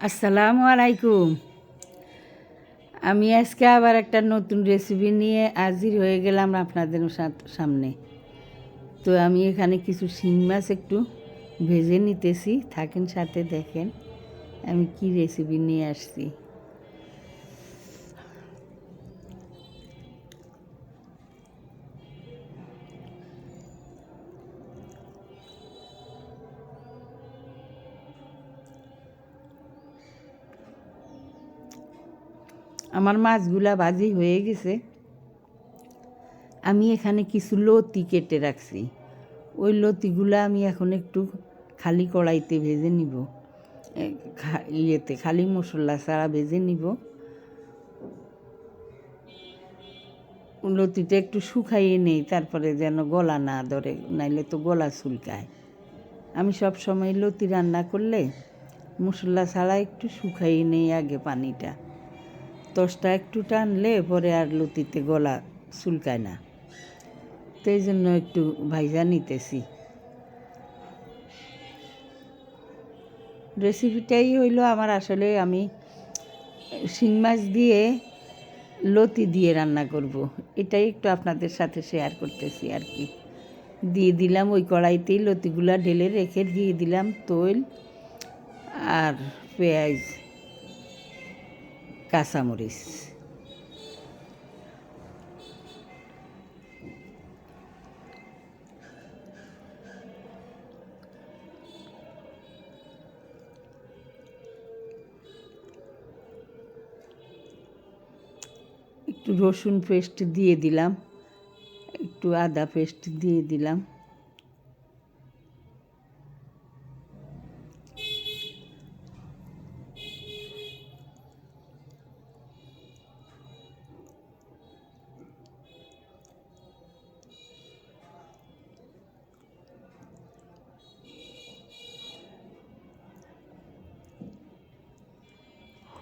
আসসালামু আলাইকুম। আমি আজকে আবার একটা নতুন রেসিপি নিয়ে হাজির হয়ে গেলাম আপনাদের সামনে। তো আমি এখানে কিছু শিং মাছ একটু ভেজে নিতেছি। থাকেন সাথে দেখেন আমি কি রেসিপি নিয়ে আসছি। আমার মাছগুলা ভাজি হয়ে গেছে। আমি এখানে কিছু লতি কেটে রাখছি। ওই লতিগুলা আমি এখন একটু খালি কড়াইতে ভেজে নিব। ইয়েতে খালি মশলা ছাড়া ভেজে নিব। লতিটা একটু শুকাইয়ে নেই, তারপরে যেন গলা না ধরে, নাইলে তো গলা চুলকায়। আমি সব সময় লতি রান্না করলে মশলা ছাড়া একটু শুকাইয়ে নেই আগে পানিটা। তসটা একটু টানলে পরে আর লতিতে গলা চুলকায় না। তো এই জন্য একটু ভাইজা নিতেছি। রেসিপিটাই হইল আমার আসলে আমি শিং মাছ দিয়ে লতি দিয়ে রান্না করব। এটাই একটু আপনাদের সাথে শেয়ার করতেছি আর কি। দিয়ে দিলাম ওই কড়াইতেই লতিগুলা ঢেলে রেখে দিয়ে দিলাম, তৈল আর পেঁয়াজ। কাঁচামরিচ। একটু রসুন পেস্ট দিয়ে দিলাম একটু আদা পেস্ট দিয়ে দিলাম।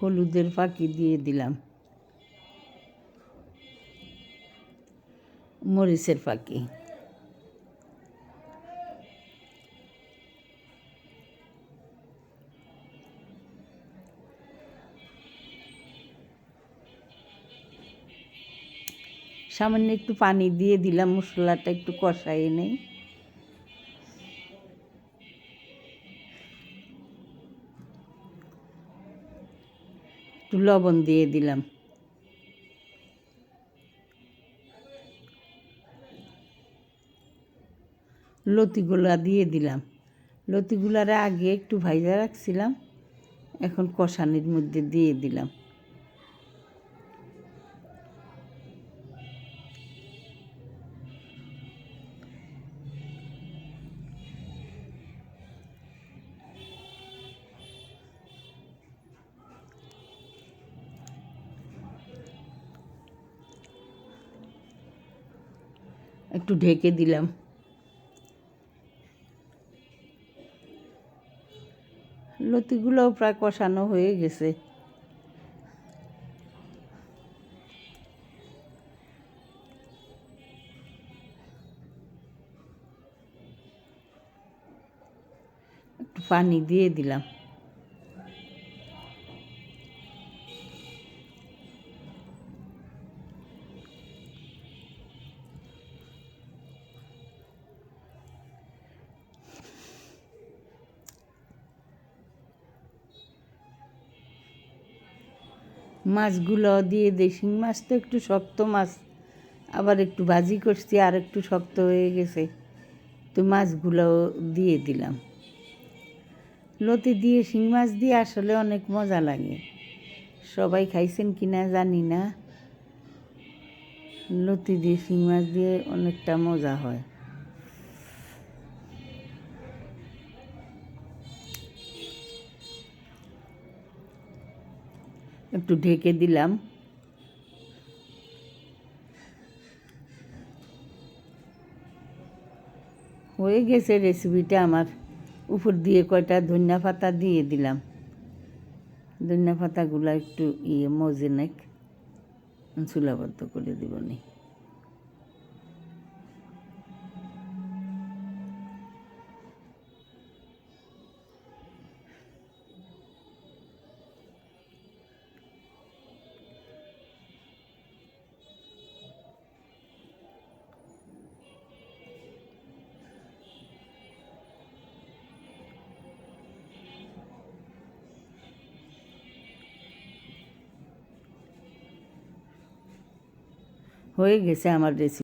হলুদের ফাঁকি দিয়ে দিলাম। মরিচের ফাঁকি। সামান্য একটু পানি দিয়ে দিলাম, মশলাটা একটু কষাই নেই। একটু লবণ দিয়ে দিলাম। লতিগুলা দিয়ে দিলাম। লতিগুলার আগে একটু ভাইজা রাখছিলাম, এখন কষানির মধ্যে দিয়ে দিলাম। একটু ঢেকে দিলাম। লতিগুলোও প্রায় কষানো হয়ে গেছে। একটু পানি দিয়ে দিলাম। মাছগুলো দিয়ে দিই। শিং মাছ তো একটু শক্ত মাছ, আবার একটু ভাজি করছি আর একটু শক্ত হয়ে গেছে। তো মাছগুলো দিয়ে দিলাম। লতি দিয়ে, শিং মাছ দিয়ে আসলে অনেক মজা লাগে। সবাই খাইছেন কি না জানি না। লতি দিয়ে, শিং মাছ দিয়ে অনেকটা মজা হয়। একটু ঢেকে দিলাম। হয়ে গেছে রেসিপিটা আমার। উপর দিয়ে কয়টা ধনিয়া পাতা দিয়ে দিলাম। ধনিয়া পাতাগুলো একটু ইয়ে মজে নেক। চুলাবদ্ধ করে দিবনি হয়ে গেছে আমার রেসিপি